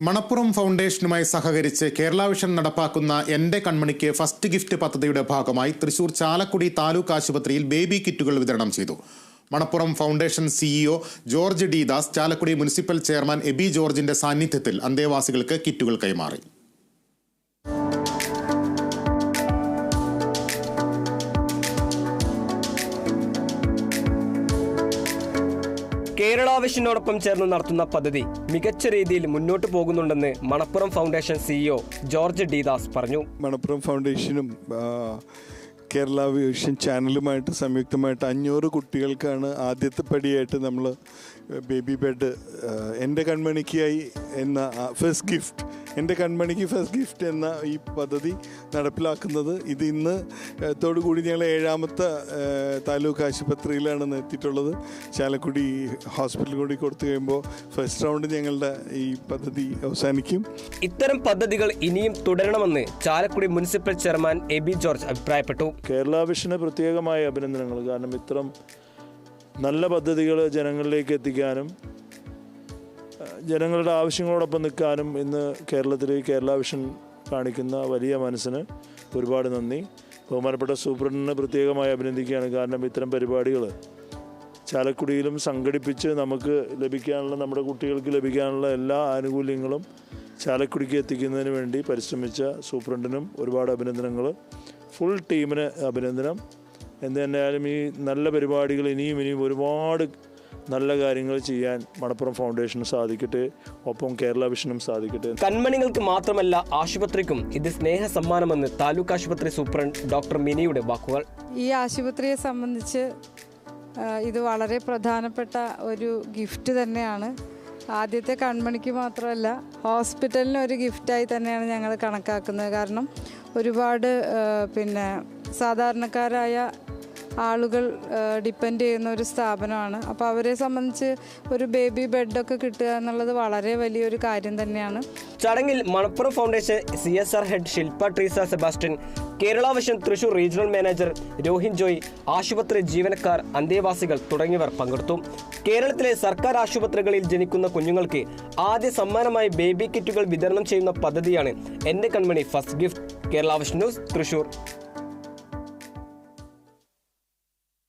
മണപ്പുറം ഫൗണ്ടേഷനുമായി സഹകരിച്ച് കേരള വിഷൻ നടപ്പാക്കുന്ന എന്റെ കൺമണിക്ക് ഫസ്റ്റ് ഗിഫ്റ്റ് പദ്ധതിയുടെ ഭാഗമായി തൃശൂർ ചാലക്കുടി താലൂക്ക് ആശുപത്രിയിൽ ബേബി കിറ്റുകൾ വിതരണം ചെയ്തു. Manappuram foundation CEO George D Das Chalakudy municipal chairman A B ജോർജിന്റെ സാന്നിധ്യത്തിൽ അന്തേവാസികൾക്ക് കിറ്റുകൾ കൈമാറി. കേരള വിഷനോടൊപ്പം ചേർന്ന് നടത്തുന്ന പദ്ധതി മികച്ച രീതിയിൽ മുന്നോട്ട് പോകുന്നുണ്ടെന്ന് Manappuram foundation CEO George D Das പറഞ്ഞു. മണപ്പുറം ഫൗണ്ടേഷനും കേരള വിഷൻ ചാനലുമായിട്ട് സംയുക്തമായിട്ട് അഞ്ഞൂറ് കുട്ടികൾക്കാണ് ആദ്യത്തെ പടിയായിട്ട് നമ്മൾ ബേബി ബെഡ് എന്റെ കൺമണിക്കായി എന്ന ഫസ്റ്റ് ഗിഫ്റ്റ് എന്റെ കൺമണിക്ക് ഫസ്റ്റ് ഗിഫ്റ്റ് എന്ന ഈ പദ്ധതി നടപ്പിലാക്കുന്നത്. ഇത് ഇന്ന് ആ, തോടുകൂടി ഞങ്ങൾ ഏഴാമത്തെ താലൂക്ക് ആശുപത്രിയിലാണ് എത്തിയിട്ടുള്ളത് ചാലക്കുടി ഹോസ്പിറ്റൽ കൂടി കൊടുത്തു കഴിയുമ്പോൾ ഫസ്റ്റ് റൗണ്ട് ഞങ്ങളുടെ ഈ പദ്ധതി അവസാനിക്കും. ഇത്തരം പദ്ധതികൾ ഇനിയും തുടരണമെന്ന് Chalakudy municipal chairman A B George അഭിപ്രായപ്പെട്ടു. കേരള വിഷന് പ്രത്യേകമായ അഭിനന്ദനങ്ങൾ. കാരണം ഇത്തരം നല്ല പദ്ധതികൾ ജനങ്ങളിലേക്ക് എത്തിക്കാനും ജനങ്ങളുടെ ആവശ്യങ്ങളോടൊപ്പം നിൽക്കാനും ഇന്ന് കേരളത്തിൽ കേരള വിഷൻ കാണിക്കുന്ന വലിയ മനസ്സിന് ഒരുപാട് നന്ദി. ബഹുമാനപ്പെട്ട സൂപ്രണ്ടിനെ പ്രത്യേകമായി അഭിനന്ദിക്കുകയാണ്. കാരണം ഇത്തരം പരിപാടികൾ ചാലക്കുടിയിലും സംഘടിപ്പിച്ച് നമുക്ക് ലഭിക്കാനുള്ള നമ്മുടെ കുട്ടികൾക്ക് ലഭിക്കാനുള്ള എല്ലാ ആനുകൂല്യങ്ങളും ചാലക്കുടിക്ക് എത്തിക്കുന്നതിന് വേണ്ടി പരിശ്രമിച്ച സൂപ്രണ്ടിനും ഒരുപാട് അഭിനന്ദനങ്ങൾ. ഫുൾ ടീമിന് അഭിനന്ദനം. എന്ത് തന്നെയായാലും ഈ നല്ല പരിപാടികൾ ഇനിയും ഇനിയും ഒരുപാട് നല്ല കാര്യങ്ങൾ ചെയ്യാൻ മണപ്പുറം ഫൗണ്ടേഷന് സാധിക്കട്ടെ. ഒപ്പം കേരള വിഷനും സാധിക്കട്ടെ. കൺമണികൾക്ക് മാത്രമല്ല ആശുപത്രിക്കും ഇത് സ്നേഹ സമ്മാനമെന്ന് താലൂക്ക് ആശുപത്രി സൂപ്രണ്ട് ഡോക്ടർ മിനിയുടെ വാക്കുകൾ. ഈ ആശുപത്രിയെ സംബന്ധിച്ച് ഇത് വളരെ പ്രധാനപ്പെട്ട ഒരു ഗിഫ്റ്റ് തന്നെയാണ്. ആദ്യത്തെ കൺമണിക്ക് മാത്രമല്ല ഹോസ്പിറ്റലിന് ഒരു ഗിഫ്റ്റായി തന്നെയാണ് ഞങ്ങൾ കണക്കാക്കുന്നത്. കാരണം ഒരുപാട് പിന്നെ സാധാരണക്കാരായ ആളുകൾ ഡിപ്പെൻഡ് ചെയ്യുന്ന ഒരു സ്ഥാപനമാണ്. അപ്പോൾ അവരെ സംബന്ധിച്ച് ഒരു ബേബി ബെഡൊക്കെ കിട്ടുക എന്നുള്ളത് വളരെ വലിയൊരു കാര്യം തന്നെയാണ്. ചടങ്ങിൽ Manappuram foundation C S R head Shilpa Treesa Sebastian Kerala vision Thrissur regional manager Rohin Joy ആശുപത്രി ജീവനക്കാർ അന്തേവാസികൾ തുടങ്ങിയവർ പങ്കെടുത്തു. കേരളത്തിലെ സർക്കാർ ആശുപത്രികളിൽ ജനിക്കുന്ന കുഞ്ഞുങ്ങൾക്ക് ആദ്യ സമ്മാനമായി ബേബി കിറ്റുകൾ വിതരണം ചെയ്യുന്ന പദ്ധതിയാണ് എന്റെ കൺമണി first gift Kerala vision news Thrissur.